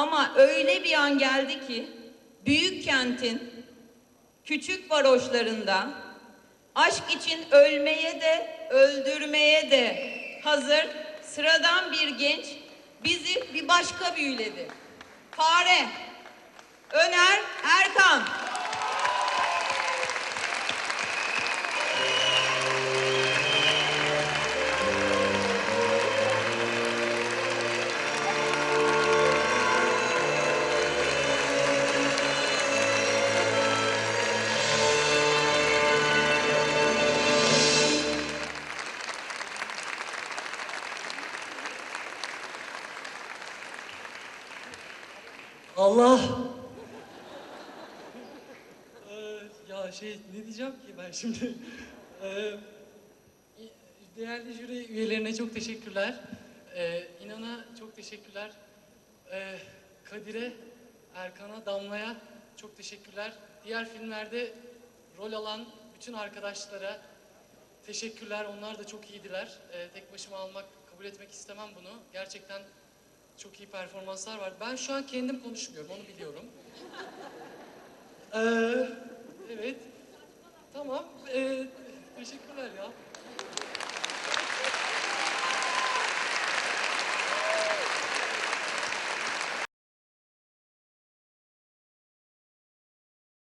Ama öyle bir an geldi ki büyük kentin küçük varoşlarında aşk için ölmeye de öldürmeye de hazır sıradan bir genç bizi bir başka büyüledi. Fare Allah! Ee, ya şey ne diyeceğim ki ben şimdi? Ee, değerli jüri üyelerine çok teşekkürler. Ee, İnan'a çok teşekkürler. Ee, Kadir'e, Erkan'a, Damla'ya çok teşekkürler. Diğer filmlerde rol alan bütün arkadaşlara teşekkürler. Onlar da çok iyiydiler. Ee, tek başıma almak, kabul etmek istemem bunu. Gerçekten çok iyi performanslar var. Ben şu an kendim konuşmuyorum, onu biliyorum. Ee, evet. Tamam. Ee.